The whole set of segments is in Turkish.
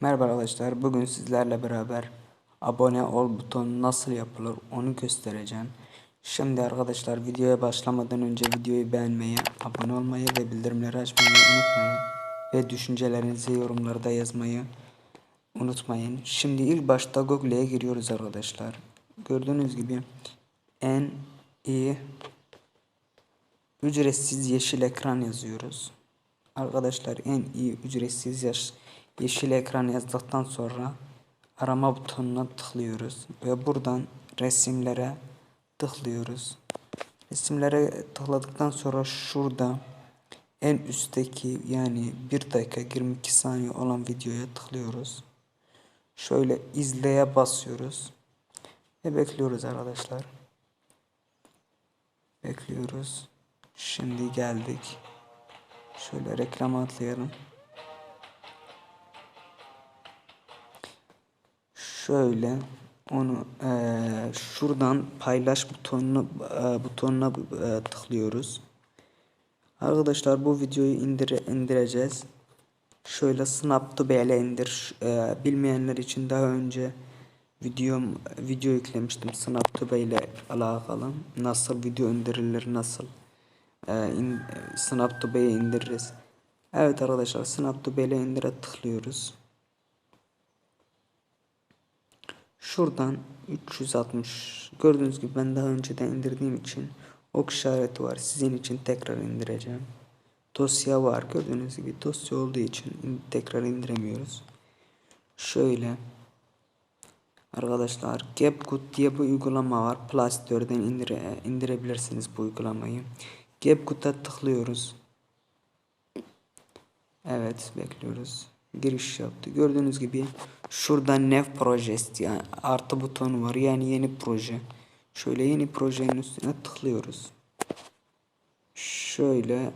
Merhaba arkadaşlar. Bugün sizlerle beraber abone ol butonu nasıl yapılır onu göstereceğim. Şimdi arkadaşlar videoya başlamadan önce videoyu beğenmeyi, abone olmayı ve bildirimleri açmayı unutmayın. Ve düşüncelerinizi yorumlarda yazmayı unutmayın. Şimdi ilk başta Google'ye giriyoruz arkadaşlar. Gördüğünüz gibi en iyi ücretsiz yeşil ekran yazıyoruz. Arkadaşlar en iyi ücretsiz yaş yeşil ekran yazdıktan sonra arama butonuna tıklıyoruz ve buradan resimlere tıklıyoruz. Resimlere tıkladıktan sonra şurada en üstteki yani 1 dakika 22 saniye olan videoya tıklıyoruz. Şöyle izleye basıyoruz ve bekliyoruz arkadaşlar. Bekliyoruz. Şimdi geldik. Şöyle reklam atlayalım. Şöyle onu eee, şuradan paylaş butonuna eee, butonuna eee, tıklıyoruz. Arkadaşlar bu videoyu indire, indireceğiz. Şöyle Snap2B'le indir. Eee, bilmeyenler için daha önce videom video yüklemiştim Snap2B ile alakalı. Nasıl video indirilir, nasıl e, in, Snap2B'ye indiririz. Evet arkadaşlar Snap2B ile indire tıklıyoruz. Şuradan 360 gördüğünüz gibi ben daha önceden indirdiğim için ok işareti var. Sizin için tekrar indireceğim. Dosya var gördüğünüz gibi dosya olduğu için in, tekrar indiremiyoruz. Şöyle Arkadaşlar CapCut diye bir uygulama var. Play Store'dan indire, indirebilirsiniz bu uygulamayı. CapCut'a tıklıyoruz. Evet bekliyoruz. Giriş yaptı. Gördüğünüz gibi şurada New Project yani artı butonu var. Yani yeni proje. Şöyle yeni projenin üstüne tıklıyoruz. Şöyle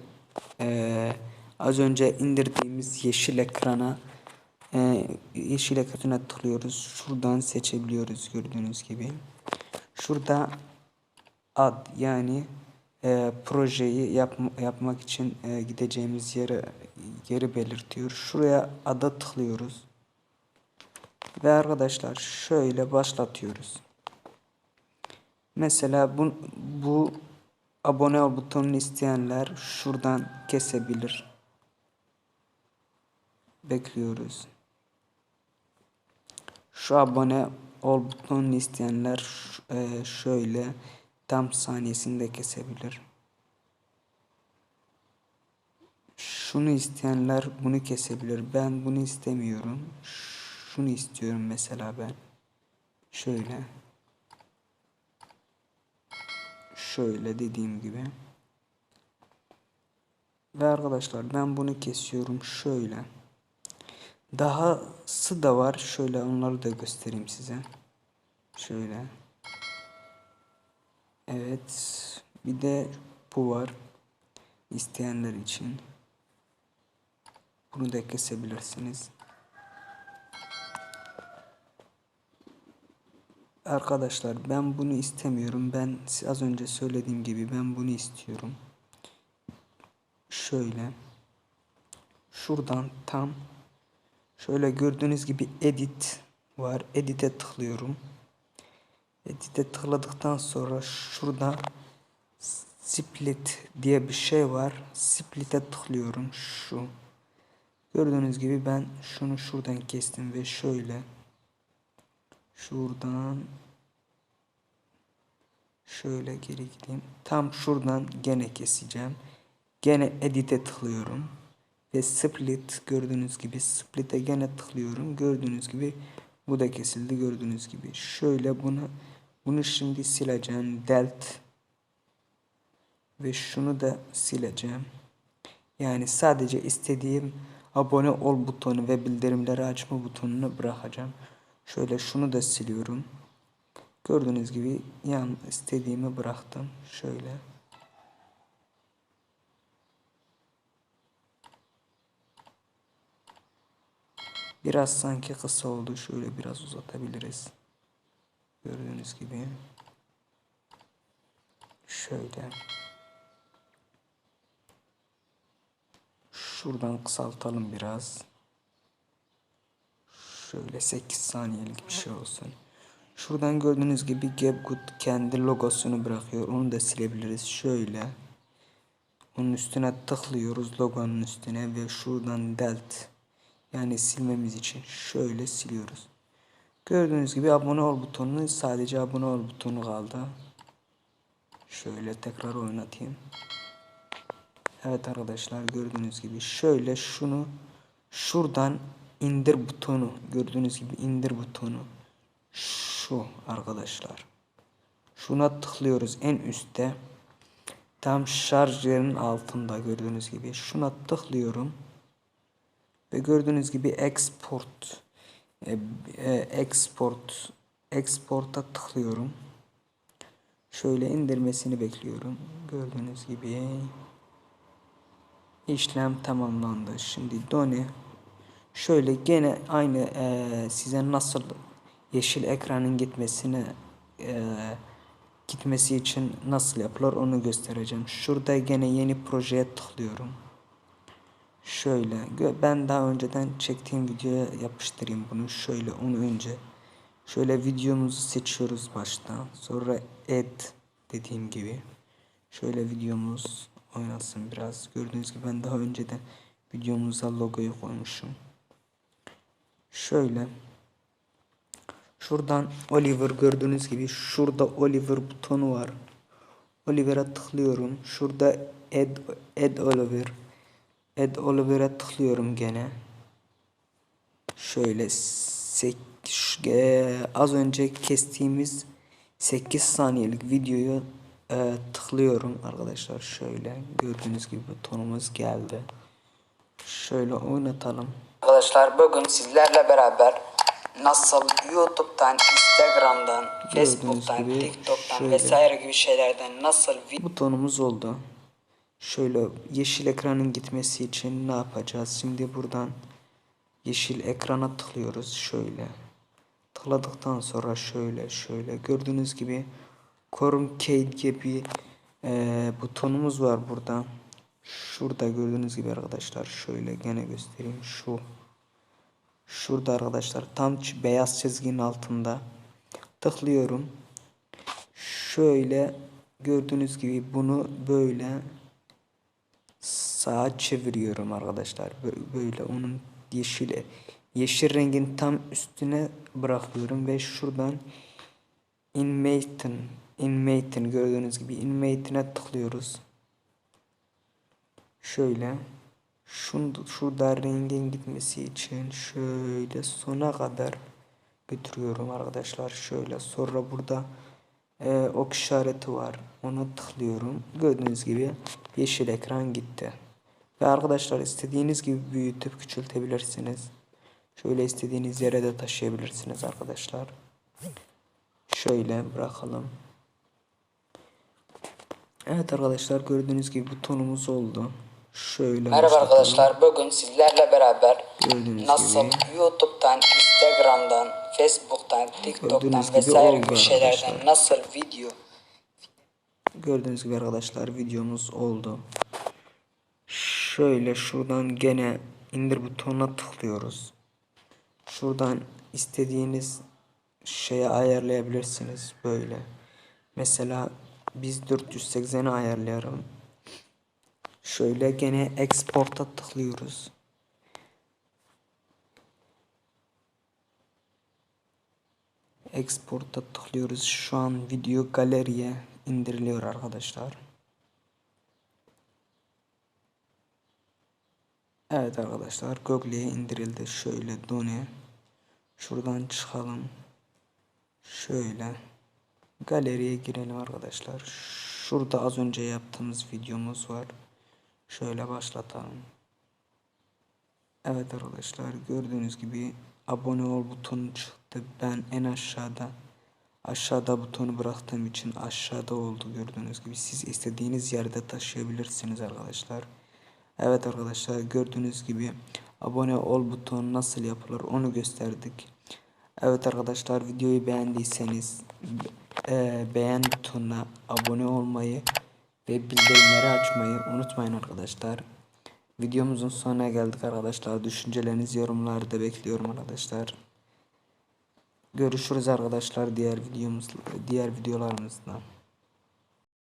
ee, az önce indirdiğimiz yeşil ekrana ee, yeşil ekrana tıklıyoruz. Şuradan seçebiliyoruz gördüğünüz gibi. Şurada ad yani e, projeyi yap, yapmak için e, gideceğimiz yeri yeri belirtiyor. Şuraya ada tıklıyoruz. Ve arkadaşlar şöyle başlatıyoruz. Mesela bu, bu abone ol butonunu isteyenler şuradan kesebilir. Bekliyoruz. Şu abone ol butonunu isteyenler e, şöyle tam saniyesinde kesebilir. Şunu isteyenler bunu kesebilir. Ben bunu istemiyorum. Şunu istiyorum mesela ben. Şöyle. Şöyle dediğim gibi. Ve arkadaşlar ben bunu kesiyorum şöyle. Dahası da var. Şöyle onları da göstereyim size. Şöyle. Evet. Bir de bu var. İsteyenler için. Bunu da kesebilirsiniz. Arkadaşlar ben bunu istemiyorum. Ben az önce söylediğim gibi ben bunu istiyorum. Şöyle. Şuradan tam şöyle gördüğünüz gibi edit var. Edit'e tıklıyorum. Edit'e tıkladıktan sonra şurada split diye bir şey var. Split'e tıklıyorum. Şu. Gördüğünüz gibi ben şunu şuradan kestim ve şöyle şuradan şöyle geri gideyim. Tam şuradan gene keseceğim. Gene edit'e tıklıyorum. Ve split gördüğünüz gibi split'e gene tıklıyorum. Gördüğünüz gibi bu da kesildi gördüğünüz gibi. Şöyle bunu bunu şimdi sileceğim. Delt ve şunu da sileceğim. Yani sadece istediğim abone ol butonu ve bildirimleri açma butonunu bırakacağım. Şöyle şunu da siliyorum. Gördüğünüz gibi yan istediğimi bıraktım. Şöyle. Biraz sanki kısa oldu. Şöyle biraz uzatabiliriz. Gördüğünüz gibi. Şöyle. Şuradan kısaltalım biraz. Şöyle 8 saniyelik bir şey olsun. Şuradan gördüğünüz gibi GapGood kendi logosunu bırakıyor. Onu da silebiliriz. Şöyle. Onun üstüne tıklıyoruz logonun üstüne ve şuradan delt yani silmemiz için şöyle siliyoruz. Gördüğünüz gibi abone ol butonunu sadece abone ol butonu kaldı. Şöyle tekrar oynatayım. Evet arkadaşlar gördüğünüz gibi şöyle şunu şuradan indir butonu gördüğünüz gibi indir butonu şu arkadaşlar. Şuna tıklıyoruz en üstte. Tam şarj altında gördüğünüz gibi. Şuna tıklıyorum. Ve gördüğünüz gibi export e, e, export export'a tıklıyorum. Şöyle indirmesini bekliyorum. Gördüğünüz gibi işlem tamamlandı. Şimdi done şöyle gene aynı e, size nasıl yeşil ekranın gitmesine e, gitmesi için nasıl yapılır onu göstereceğim. Şurada gene yeni projeye tıklıyorum. Şöyle ben daha önceden çektiğim videoya yapıştırayım bunu. Şöyle onu önce şöyle videomuzu seçiyoruz baştan. Sonra add dediğim gibi. Şöyle videomuz oynasın biraz. Gördüğünüz gibi ben daha önceden videomuza logoyu koymuşum. Şöyle Şuradan Oliver gördüğünüz gibi şurada Oliver butonu var. Oliver'a tıklıyorum. Şurada Add, Add Oliver. Add Oliver'a tıklıyorum gene. Şöyle sek, e, az önce kestiğimiz 8 saniyelik videoyu e, tıklıyorum arkadaşlar. Şöyle gördüğünüz gibi butonumuz geldi. Şöyle oynatalım. Arkadaşlar bugün sizlerle beraber nasıl YouTube'dan, Instagram'dan, Facebook'tan, gibi TikTok'tan şöyle. vesaire gibi şeylerden nasıl butonumuz oldu. Şöyle yeşil ekranın gitmesi için ne yapacağız? Şimdi buradan yeşil ekrana tıklıyoruz şöyle. Tıkladıktan sonra şöyle şöyle gördüğünüz gibi Corncade gibi e, butonumuz var burada. Şurada gördüğünüz gibi arkadaşlar şöyle gene göstereyim şu Şurada arkadaşlar tam beyaz çizginin altında tıklıyorum. Şöyle gördüğünüz gibi bunu böyle sağa çeviriyorum arkadaşlar. Böyle onun yeşil yeşil rengin tam üstüne bırakıyorum ve şuradan Inmaten Inmaten gördüğünüz gibi Inmaten'e tıklıyoruz. Şöyle Şunu, şurada rengin gitmesi için şöyle sona kadar götürüyorum arkadaşlar. Şöyle sonra burada e, ok işareti var. Onu tıklıyorum. Gördüğünüz gibi yeşil ekran gitti. Ve arkadaşlar istediğiniz gibi büyütüp küçültebilirsiniz. Şöyle istediğiniz yere de taşıyabilirsiniz arkadaşlar. Şöyle bırakalım. Evet arkadaşlar gördüğünüz gibi butonumuz oldu. Şöyle Merhaba arkadaşlar. Bugün sizlerle beraber Gördüğünüz nasıl gibi. YouTube'dan, Instagram'dan, Facebook'tan, TikTok'tan Gördüğünüz gibi vesaire oldu gibi şeylerden arkadaşlar. nasıl video Gördüğünüz gibi arkadaşlar videomuz oldu. Şöyle şuradan gene indir butonuna tıklıyoruz. Şuradan istediğiniz şeye ayarlayabilirsiniz böyle. Mesela biz 480'i ayarlayalım. Şöyle gene export'a tıklıyoruz. Export'a tıklıyoruz. Şu an video galeriye indiriliyor arkadaşlar. Evet arkadaşlar Google'ye indirildi. Şöyle done. Şuradan çıkalım. Şöyle. Galeriye girelim arkadaşlar. Şurada az önce yaptığımız videomuz var. Şöyle başlatalım. Evet arkadaşlar gördüğünüz gibi abone ol butonu çıktı. Ben en aşağıda aşağıda butonu bıraktığım için aşağıda oldu gördüğünüz gibi. Siz istediğiniz yerde taşıyabilirsiniz arkadaşlar. Evet arkadaşlar gördüğünüz gibi abone ol butonu nasıl yapılır onu gösterdik. Evet arkadaşlar videoyu beğendiyseniz e, beğen butonuna abone olmayı ve bildirimleri açmayı unutmayın arkadaşlar. Videomuzun sonuna geldik arkadaşlar. Düşüncelerinizi yorumlarda bekliyorum arkadaşlar. Görüşürüz arkadaşlar diğer videomuz diğer videolarımızda.